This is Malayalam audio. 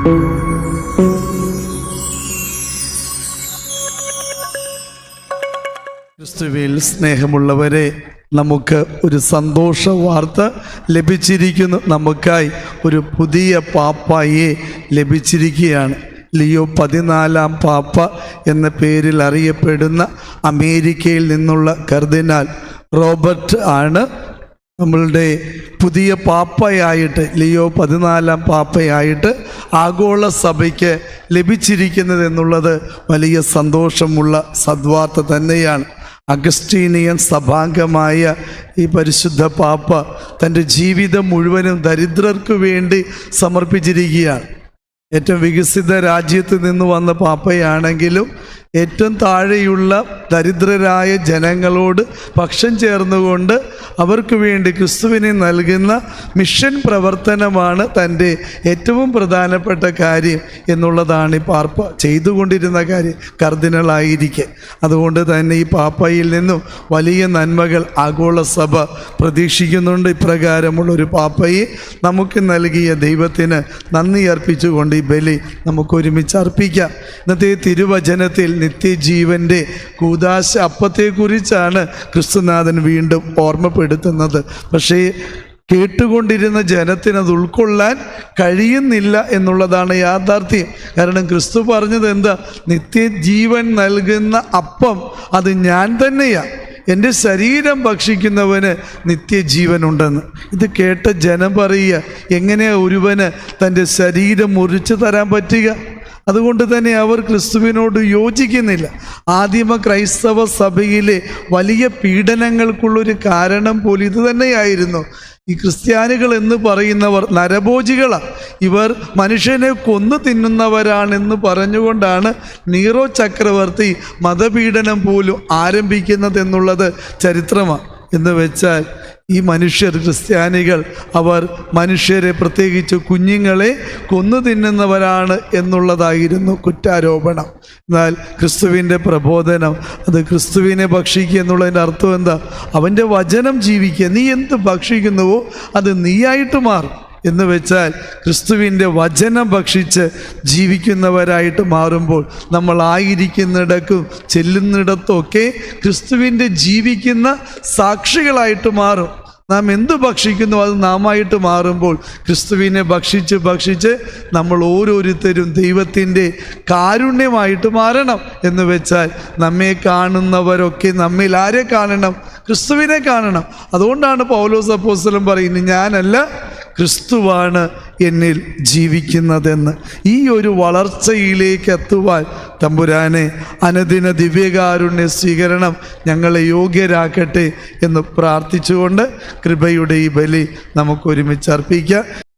ക്രിസ്തുവിൽ സ്നേഹമുള്ളവരെ നമുക്ക് ഒരു സന്തോഷ വാർത്ത ലഭിച്ചിരിക്കുന്നു. നമുക്കായി ഒരു പുതിയ പാപ്പായെ ലഭിച്ചിരിക്കുകയാണ്. ലിയോ പതിനാലാം പാപ്പ എന്ന പേരിൽ അറിയപ്പെടുന്ന അമേരിക്കയിൽ നിന്നുള്ള കർദിനാൽ റോബർട്ട് ആണ് നമ്മളുടെ പുതിയ പാപ്പയായിട്ട് ലിയോ പതിനാലാം പാപ്പയായിട്ട് ആഗോള സഭയ്ക്ക് ലഭിച്ചിരിക്കുന്നത് എന്നുള്ളത് വലിയ സന്തോഷമുള്ള സദ്വാർത്ത തന്നെയാണ്. അഗസ്റ്റീനിയൻ സഭാംഗമായ ഈ പരിശുദ്ധ പാപ്പ തന്റെ ജീവിതം മുഴുവനും ദരിദ്രർക്ക് വേണ്ടി സമർപ്പിച്ചിരിക്കുകയാണ്. ഏറ്റവും വികസിത രാജ്യത്ത് നിന്ന് വന്ന പാപ്പയാണെങ്കിലും ഏറ്റവും താഴെയുള്ള ദരിദ്രരായ ജനങ്ങളോട് പക്ഷം ചേർന്നുകൊണ്ട് അവർക്ക് വേണ്ടി ക്രിസ്തുവിനെ നൽകുന്ന മിഷൻ പ്രവർത്തനമാണ് തന്റെ ഏറ്റവും പ്രധാനപ്പെട്ട കാര്യം എന്നുള്ളതാണ് ഈ പാർപ്പ ചെയ്തുകൊണ്ടിരുന്ന കാര്യം. കർദിനളായിരിക്കെ. അതുകൊണ്ട് തന്നെ ഈ പാപ്പയിൽ നിന്നും വലിയ നന്മകൾ ആഗോള സഭ പ്രതീക്ഷിക്കുന്നുണ്ട്. ഇപ്രകാരമുള്ള ഒരു പാപ്പയെ നമുക്ക് നൽകിയ ദൈവത്തിന് നന്ദി അർപ്പിച്ചുകൊണ്ട് ഈ ബലി നമുക്കൊരുമിച്ച് അർപ്പിക്കാം. ഇന്നത്തെ തിരുവചനത്തിൽ നിത്യജീവന്റെ കൂതാശ അപ്പത്തെക്കുറിച്ചാണ് ക്രിസ്തുനാഥൻ വീണ്ടും ഓർമ്മപ്പെടുത്തുന്നത്. പക്ഷേ കേട്ടുകൊണ്ടിരുന്ന ജനത്തിന് അത് ഉൾക്കൊള്ളാൻ കഴിയുന്നില്ല എന്നുള്ളതാണ് യാഥാർത്ഥ്യം. കാരണം ക്രിസ്തു പറഞ്ഞത് എന്താ? നിത്യജീവൻ നൽകുന്ന അപ്പം അത് ഞാൻ തന്നെയാണ് എന്റെ ശരീരം ഭക്ഷിക്കുന്നവന് നിത്യജീവനുണ്ടെന്ന്. ഇത് കേട്ട ജനം പറയുക എങ്ങനെയാ ഒരുവന് തന്റെ ശരീരം മുറിച്ചു തരാൻ പറ്റുക? അതുകൊണ്ട് തന്നെ അവർ ക്രിസ്തുവിനോട് യോജിക്കുന്നില്ല. ആദിമ ക്രൈസ്തവ സഭയിലെ വലിയ പീഡനങ്ങൾക്കുള്ളൊരു കാരണം പോലും ഇത് തന്നെയായിരുന്നു. ഈ ക്രിസ്ത്യാനികൾ എന്ന് പറയുന്നവർ നരഭോജികളാണ്. ഇവർ മനുഷ്യനെ കൊന്നു തിന്നുന്നവരാണെന്ന് പറഞ്ഞുകൊണ്ടാണ് നീറോ ചക്രവർത്തി മതപീഡനം പോലും ആരംഭിക്കുന്നത് എന്നുള്ളത് ചരിത്രമാണ് എന്ന് വെച്ചാൽ ഈ മനുഷ്യർ ക്രിസ്ത്യാനികൾ അവർ മനുഷ്യരെ പ്രത്യേകിച്ച് കുഞ്ഞുങ്ങളെ കൊന്നു തിന്നുന്നവരാണ് എന്നുള്ളതായിരുന്നു കുറ്റാരോപണം. എന്നാൽ ക്രിസ്തുവിന്റെ പ്രബോധനം അത് ക്രിസ്തുവിനെ ഭക്ഷിക്കുക എന്നുള്ളതിന്റെ അർത്ഥം എന്താ? അവന്റെ വചനം ജീവിക്കുക. നീ എന്ത് ഭക്ഷിക്കുന്നുവോ അത് നീയായിട്ട് മാറും. എന്ന് വെച്ചാൽ ക്രിസ്തുവിന്റെ വചനം ഭക്ഷിച്ച് ജീവിക്കുന്നവരായിട്ട് മാറുമ്പോൾ നമ്മൾ ആയിരിക്കുന്നിടക്കും ചെല്ലുന്നിടത്തൊക്കെ ക്രിസ്തുവിന്റെ ജീവിക്കുന്ന സാക്ഷികളായിട്ട് മാറും. നാം എന്ത് ഭക്ഷിക്കുന്നു അത് നാമായിട്ട് മാറുമ്പോൾ ക്രിസ്തുവിനെ ഭക്ഷിച്ച് ഭക്ഷിച്ച് നമ്മൾ ഓരോരുത്തരും ദൈവത്തിന്റെ കാരുണ്യമായിട്ട് മാറണം എന്ന് വെച്ചാൽ നമ്മെ കാണുന്നവരൊക്കെ നമ്മിൽ ആരെ കാണണം? ക്രിസ്തുവിനെ കാണണം. അതുകൊണ്ടാണ് പൗലോസ് അപ്പോസ്തലൻ പറയുന്നത് ഞാനല്ല ക്രിസ്തുവാണ് എന്നിൽ ജീവിക്കുന്നതെന്ന്. ഈ ഒരു വളർച്ചയിലേക്ക് എത്തുവാൻ തമ്പുരാനെ അനുദിന ദിവ്യകാരുണ്യ സ്വീകരണം ഞങ്ങളെ യോഗ്യരാക്കട്ടെ എന്ന് പ്രാർത്ഥിച്ചുകൊണ്ട് കൃപയുടെ ഈ ബലി നമുക്കൊരുമിച്ച് അർപ്പിക്കാം